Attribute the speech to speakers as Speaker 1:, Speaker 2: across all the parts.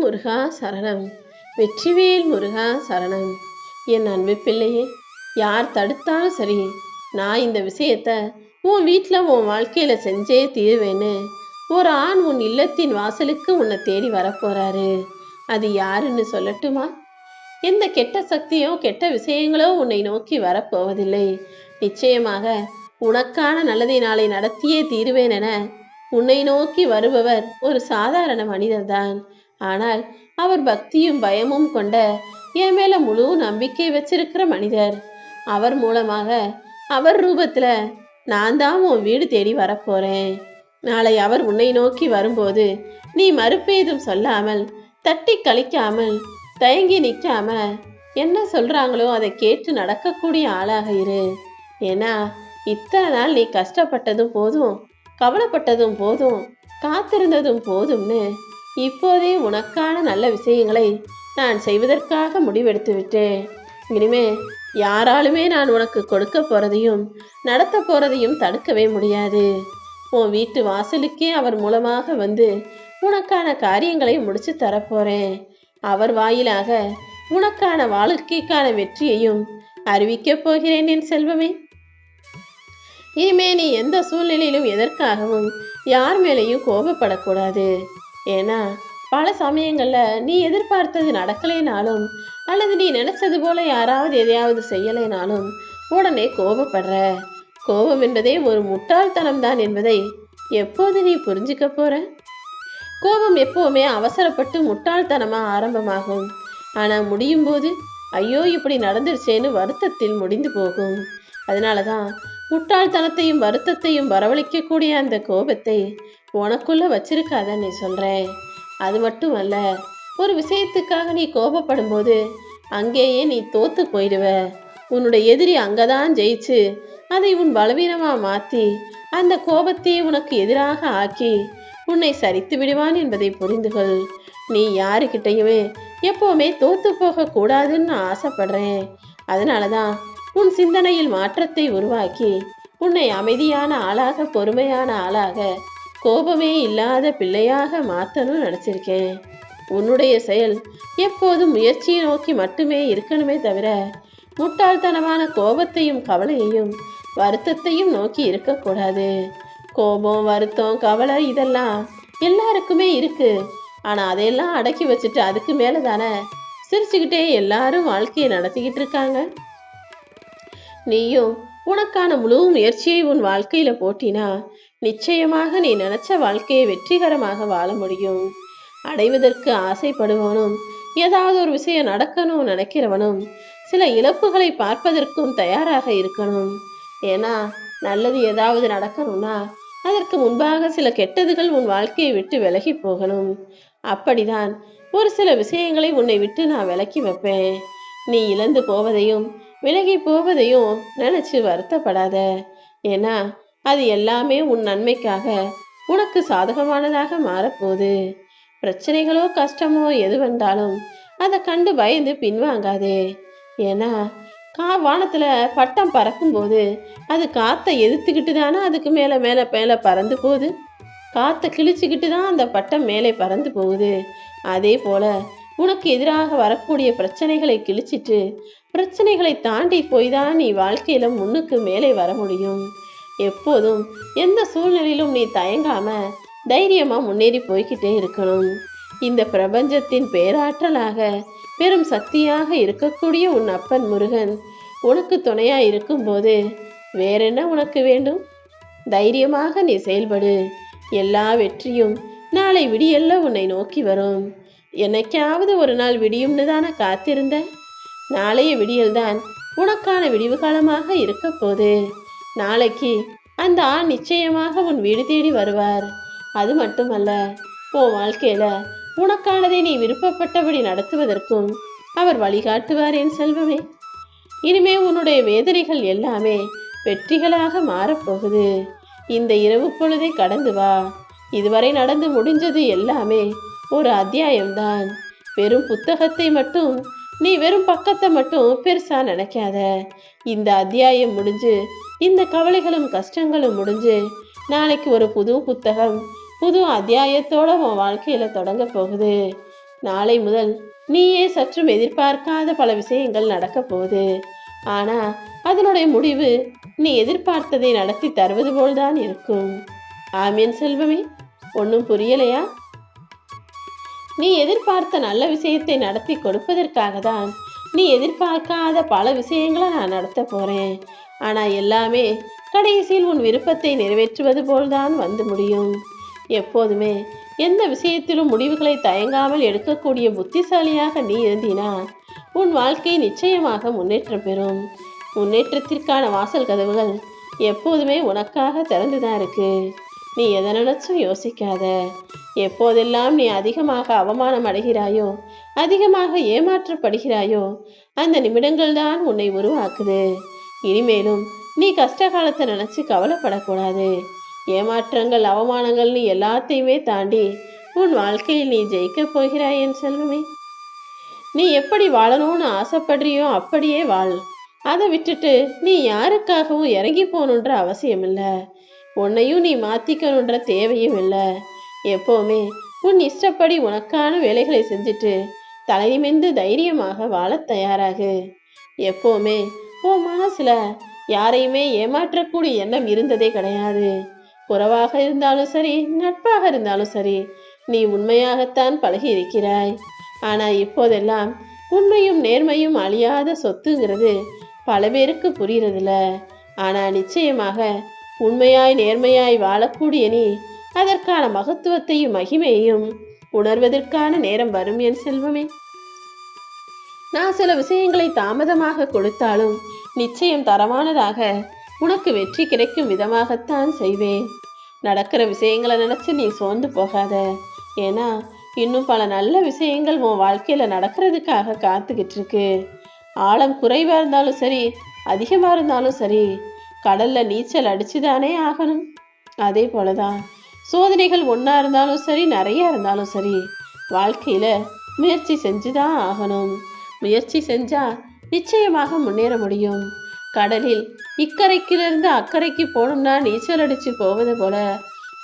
Speaker 1: முருகா சரணம். வெற்றிவேல் முருகா சரணம். என் அன்பு பிள்ளையே யார் தடுத்தாலும் சரி நான் இந்த விஷயத்த உன் வீட்டில் உன் வாழ்க்கையில் செஞ்சே தீருவேன்னு ஒரு ஆண் உன் இல்லத்தின் வாசலுக்கு உன்னை தேடி வரப்போறாரு. அது யாருன்னு சொல்லட்டுமா? எந்த கெட்ட சக்தியோ கெட்ட விஷயங்களோ உன்னை நோக்கி வரப்போவதில்லை. நிச்சயமாக உனக்கான நல்லதை நாளை நடத்தியே தீருவேன் என உன்னை நோக்கி வருபவர் ஒரு சாதாரண மனிதர்தான். ஆனால் அவர் பக்தியும் பயமும் கொண்ட என் மேல முழு நம்பிக்கை வச்சிருக்கிற மனிதர். அவர் மூலமாக அவர் ரூபத்துல நான் தான் உன் வீடு தேடி வரப்போறேன். நாளை அவர் உன்னை நோக்கி வரும்போது நீ மறுப்பேதும் சொல்லாமல் தட்டி கழிக்காமல் தயங்கி நிற்காம என்ன சொல்றாங்களோ அதை கேட்டு நடக்கக்கூடிய ஆளாக இரு. ஏன்னா இத்தனை நாள் நீ கஷ்டப்பட்டதும் போதும் கவலைப்பட்டதும் போதும் காத்திருந்ததும் போதும்னு இப்போதே உனக்கான நல்ல விஷயங்களை நான் செய்வதற்காக முடிவெடுத்து விட்டேன். இனிமே யாராலுமே நான் உனக்கு கொடுக்க போறதையும் நடத்த போறதையும் தடுக்கவே முடியாது. உன் வீட்டு வாசலுக்கே அவர் மூலமாக வந்து உனக்கான காரியங்களை முடிச்சு தரப்போறேன் அவர் வாயிலாக உனக்கான வாழ்க்கைக்கான வெற்றியையும் அறிவிக்கப் போகிறேன் என் செல்வமே. இனிமே நீ எந்த சூழ்நிலையிலும் எதற்காகவும் யார் மேலேயும் கோபப்படக்கூடாது. ஏன்னா பல சமயங்கள்ல நீ எதிர்பார்த்தது நடக்கலைனாலும் அல்லது நீ நினைச்சது போல யாராவது எதையாவது செய்யலைனாலும் உடனே கோபப்படுற. கோபம் என்பதே ஒரு முட்டாள்தனம் தான் என்பதை எப்போது நீ புரிஞ்சுக்க போற? கோபம் எப்பவுமே அவசரப்பட்டு முட்டாள்தனமா ஆரம்பமாகும். ஆனா முடியும் போது ஐயோ இப்படி நடந்துருச்சேன்னு வருத்தத்தில் முடிந்து போகும். அதனால தான் முட்டாள்தனத்தையும் வருத்தத்தையும் வரவழைக்கக்கூடிய அந்த கோபத்தை உனக்குள்ள வச்சிருக்காத நீ சொல்றேன். அது மட்டும் அல்ல ஒரு விஷயத்துக்காக நீ கோபப்படும் போது அங்கேயே நீ தோத்து போயிடுவ. உன்னுடைய எதிரி அங்கதான் ஜெயிச்சு அதை உன் பலவீனமா மாத்தி அந்த கோபத்தையே உனக்கு எதிராக ஆக்கி உன்னை சரித்து விடுவான் என்பதை புரிந்து கொள் நீ யாருக்கிட்டையுமே எப்போவுமே தோத்து போகக்கூடாதுன்னு ஆசைப்படுறேன் ஆசைப்படுறேன். அதனாலதான் உன் சிந்தனையில் மாற்றத்தை உருவாக்கி உன்னை அமைதியான ஆளாக பொறுமையான ஆளாக கோபமே இல்லாத பிள்ளையாக மாற்றணும்னு நினச்சிருக்கேன். உன்னுடைய செயல் எப்போதும் முயற்சியை நோக்கி மட்டுமே இருக்கணுமே தவிர முட்டாள்தனமான கோபத்தையும் கவலையையும் வருத்தத்தையும் நோக்கி இருக்கக்கூடாது. கோபம் வருத்தம் கவலை இதெல்லாம் எல்லாருக்குமே இருக்கு. ஆனா அதையெல்லாம் அடக்கி வச்சுட்டு அதுக்கு மேலே தானே சிரிச்சுக்கிட்டே எல்லாரும் வாழ்க்கையை நடத்திக்கிட்டு இருக்காங்க? நீயும் உனக்கான முழு முயற்சியை உன் வாழ்க்கையில போட்டினா நிச்சயமாக நீ நினைச்ச வாழ்க்கையை வெற்றிகரமாக வாழ முடியும். அடைவதற்கு ஆசைப்படுவனும் ஏதாவது ஒரு விஷயம் நடக்கணும் நினைக்கிறவனும் சில இழப்புகளை பார்ப்பதற்கும் தயாராக இருக்கணும். ஏன்னா நல்லது ஏதாவது நடக்கணும்னா அதற்கு முன்பாக சில கெட்டதுகள் உன் வாழ்க்கையை விட்டு விலகி போகணும். அப்படிதான் ஒரு சில விஷயங்களை உன்னை விட்டு நான் விலக்கி வைப்பேன். நீ இழந்து போவதையும் விலகி போவதையும் நினைச்சு வருத்தப்படாத. ஏன்னா அது எல்லாமே உன் நன்மைக்காக உனக்கு சாதகமானதாக மாறப்போகுது. பிரச்சனைகளோ கஷ்டமோ எது வந்தாலும் அதை கண்டு பயந்து பின்வாங்காதே. ஏன்னா கா வானத்தில் பட்டம் பறக்கும்போது அது காற்றை எதிர்த்துக்கிட்டு தானே அதுக்கு மேலே மேலே மேலே பறந்து போகுது? காற்றை கிழிச்சுக்கிட்டு தான் அந்த பட்டம் மேலே பறந்து போகுது. அதே போல் உனக்கு எதிராக வரக்கூடிய பிரச்சனைகளை கிழிச்சிட்டு பிரச்சனைகளை தாண்டி போய் தான் நீ வாழ்க்கையில் முன்னுக்கு மேலே வர முடியும். எப்போதும் எந்த சூழ்நிலையிலும் நீ தயங்காம தைரியமா முன்னேறி போய்கிட்டே இருக்கணும். இந்த பிரபஞ்சத்தின் பேராற்றலாக பெரும் சக்தியாக இருக்கக்கூடிய உன் அப்பன் முருகன் உனக்கு துணையா இருக்கும்போது வேறென்ன உனக்கு வேண்டும்? தைரியமாக நீ செயல்படு. எல்லா வெற்றியும் நாளை விடியல்ல உன்னை நோக்கி வரும். என்னைக்காவது ஒரு நாள் விடியும்னு தானே காத்திருந்த? நாளைய விடியல்தான் உனக்கான விடிவு காலமாக இருக்க போது நாளைக்கு அந்த ஆண் நிச்சயமாக உன் வீடு தேடி வருவார். அது மட்டுமல்ல உன் வாழ்க்கையில உனக்கானதை நீ விருப்பப்பட்டபடி நடத்துவதற்கும் அவர் வழிகாட்டுவார் என் செல்வமே. இனிமே உன்னுடைய வேதனைகள் எல்லாமே வெற்றிகளாக மாறப்போகுது. இந்த இரவு பொழுதை கடந்து வா. இதுவரை நடந்து முடிஞ்சது எல்லாமே ஒரு அத்தியாயம்தான். வெறும் புத்தகத்தை மட்டும் நீ வெறும் பக்கத்தை மட்டும் பெருசா நினைக்காத. இந்த அத்தியாயம் முடிஞ்சு இந்த கவலைகளும் கஷ்டங்களும் முடிஞ்சு நாளைக்கு ஒரு புது புத்தகம் புது அத்தியாயத்தோட உன் வாழ்க்கையில தொடங்க போகுது. நாளை முதல் நீயே சற்றும் எதிர்பார்க்காத பல விஷயங்கள் நடக்கப் போகுது. ஆனா அதனுடைய முடிவு நீ எதிர்பார்த்ததை நடத்தி தருவது போல்தான் இருக்கும். ஆமீன் செல்வமே. ஒன்றும் புரியலையா? நீ எதிர்பார்த்த நல்ல விஷயத்தை நடத்தி கொடுப்பதற்காக தான் நீ எதிர்பார்க்காத பல விஷயங்களை நான் நடத்த போறேன். ஆனால் எல்லாமே கடைசியில் உன் விருப்பத்தை நிறைவேற்றுவது போல்தான் வந்து முடியும். எப்போதுமே எந்த விஷயத்திலும் முடிவுகளை தயங்காமல் எடுக்கக்கூடிய புத்திசாலியாக நீ இருந்தினால் உன் வாழ்க்கை நிச்சயமாக முன்னேற்றம் பெறும். முன்னேற்றத்திற்கான வாசல் கதவுகள் எப்போதுமே உனக்காக திறந்துதான் இருக்கு. நீ எதை நினைச்சும் யோசிக்காத. எப்போதெல்லாம் நீ அதிகமாக அவமானம் அடைகிறாயோ அதிகமாக ஏமாற்றப்படுகிறாயோ அந்த நிமிடங்கள் தான் உன்னை உருவாக்குது. இனிமேலும் நீ கஷ்ட காலத்தை நினச்சி கவலைப்படக்கூடாது. ஏமாற்றங்கள் அவமானங்கள் நீ எல்லாத்தையுமே தாண்டி உன் வாழ்க்கையில் நீ ஜெயிக்கப் போகிறாய் என் செல்வமே. நீ எப்படி வாழணும்னு ஆசைப்படுறியோ அப்படியே வாழ். அதை விட்டுட்டு நீ யாருக்காகவும் இறங்கி போகணுன்ற அவசியம் இல்லை. உன்னையும் நீ மாற்றிக்கணுன்ற தேவையும் இல்லை. எப்போவுமே உன் இஷ்டப்படி உனக்கான வேலைகளை செஞ்சுட்டு தலைநிமிந்து தைரியமாக வாழத் தயாராகு. எப்போவுமே உன் மனசுல யாரையுமே ஏமாற்றக்கூடிய எண்ணம் இருந்ததே கிடையாது. குறவாக இருந்தாலும் சரி நட்பாக இருந்தாலும் சரி நீ உண்மையாகத்தான் பழகி இருக்கிறாய் ஆனா இப்போதெல்லாம் உண்மையும் நேர்மையும் அழியாத சொத்துங்கிறது பல பேருக்கு புரியறதில்ல ஆனா நிச்சயமாக உண்மையாய் நேர்மையாய் வாழக்கூடிய நீ அதற்கான மகத்துவத்தையும் மகிமையையும் உணர்வதற்கான நேரம் வரும் என் செல்வமே. நான் சில விஷயங்களை தாமதமாக கொடுத்தாலும் நிச்சயம் தரமானதாக உனக்கு வெற்றி கிடைக்கும் விதமாகத்தான் செய்வேன். நடக்கிற விஷயங்களை நினச்சி நீ சோர்ந்து போகாத. ஏன்னா இன்னும் பல நல்ல விஷயங்கள் உன் வாழ்க்கையில் நடக்கிறதுக்காக காத்துக்கிட்டு இருக்கு ஆழம் குறைவாக இருந்தாலும் சரி அதிகமாக இருந்தாலும் சரி கடலில் நீச்சல் அடிச்சுதானே ஆகணும். அதே போலதான் சோதனைகள் ஒன்றா இருந்தாலும் சரி நிறையா இருந்தாலும் சரி வாழ்க்கையில் முயற்சி செஞ்சுதான் ஆகணும். முயற்சி செஞ்சா நிச்சயமாக முன்னேற முடியும். கடலில் இக்கரைக்கிலிருந்து அக்கறைக்கு போகணும்னா நீச்சல் அடிச்சு போவது போல.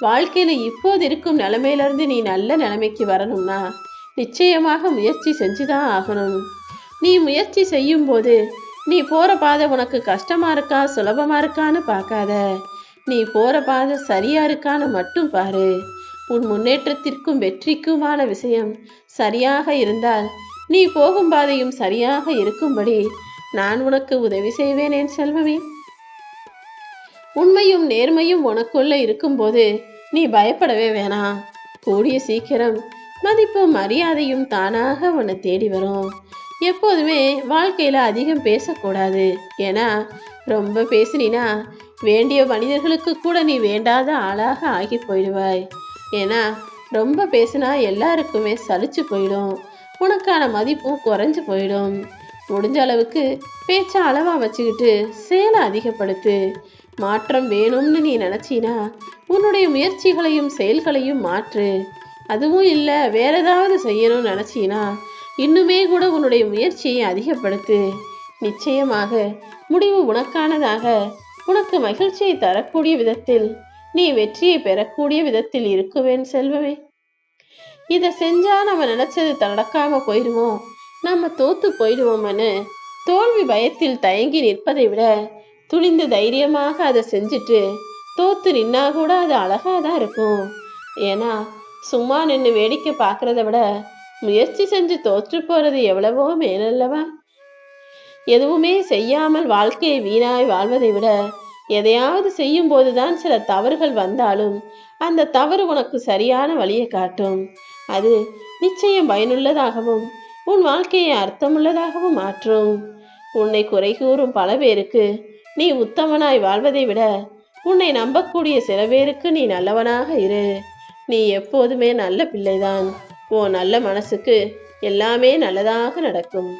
Speaker 1: வாழ்க்கையில இப்போது இருக்கும் நிலைமையிலிருந்து நீ நல்ல நிலைமைக்கு வரணும்னா நிச்சயமாக முயற்சி செஞ்சுதான் ஆகணும். நீ முயற்சி செய்யும் போது நீ போற பாதை உனக்கு கஷ்டமா இருக்கா சுலபமா இருக்கான்னு பார்க்காத. நீ போற பாதை சரியா இருக்கான்னு மட்டும் பாரு. உன் முன்னேற்றத்திற்கும் வெற்றிக்குமான விஷயம் சரியாக இருந்தால் நீ போகும் பாதையும் சரியாக இருக்கும்படி நான் உனக்கு உதவி செய்வேன் என் செல்வமே. உண்மையும் நேர்மையும் உனக்குள்ள இருக்கும்போது நீ பயப்படவே வேணாம் கூடிய சீக்கிரம் மதிப்பும் மரியாதையும் தானாக உன்னை தேடி வரும். எப்போதுமே வாழ்க்கையில அதிகம் பேசக்கூடாது. ஏன்னா ரொம்ப பேசினா வேண்டிய மனிதர்களுக்கு கூட நீ வேண்டாத ஆளாக ஆகி போயிடுவாய். ஏன்னா ரொம்ப பேசினா எல்லாருக்குமே சலிச்சு போயிடும். உனக்கான மதிப்பும் குறைஞ்சு போயிடும். முடிஞ்ச அளவுக்கு பேச்ச அளவா வச்சுக்கிட்டு சேலை அதிகப்படுத்து. மாற்றம் வேணும்னு நீ நினைச்சினா உன்னுடைய முயற்சிகளையும் செயல்களையும் மாற்று. அதுவும் இல்லை வேற ஏதாவது செய்யணும்னு நினைச்சினா இன்னுமே கூட உன்னுடைய முயற்சியை அதிகப்படுத்து. நிச்சயமாக முடிவு உனக்கானதாக உனக்கு மகிழ்ச்சியை தரக்கூடிய விதத்தில் நீ வெற்றியை பெறக்கூடிய விதத்தில் இருக்குவேன் செல்வமே. இதை செஞ்சா நம்ம நினைச்சது நடக்காம போயிடுமோ நம்ம தோத்து போயிடுவோம்னு தோல்வி பயத்தில் தயங்கி நிற்பதை விட துணிந்து தைரியமாக அதை செஞ்சுட்டு தோத்து நின்னா கூட அது அழகா தான் இருக்கும். ஏன்னா சும்மா நின்று வேடிக்கை பார்க்கறத விட முயற்சி செஞ்சு தோற்று போறது எவ்வளவோ மேலல்லவா? எதுவுமே செய்யாமல் வாழ்க்கையை வீணாய் வாழ்வதை விட எதையாவது செய்யும் போதுதான் சில தவறுகள் வந்தாலும் அந்த தவறு உனக்கு சரியான வழியை காட்டும். அது நிச்சயம் பயனுள்ளதாகவும் உன் வாழ்க்கையை அர்த்தமுள்ளதாகவும் மாற்றும். உன்னை குறை கூறும் பல பேருக்கு நீ உத்தமனாய் வாழ்வதை விட உன்னை நம்பக்கூடிய சில பேருக்கு நீ நல்லவனாக இரு. நீ எப்போதுமே நல்ல பிள்ளைதான். ஓ நல்ல மனசுக்கு எல்லாமே நல்லதாக நடக்கும்.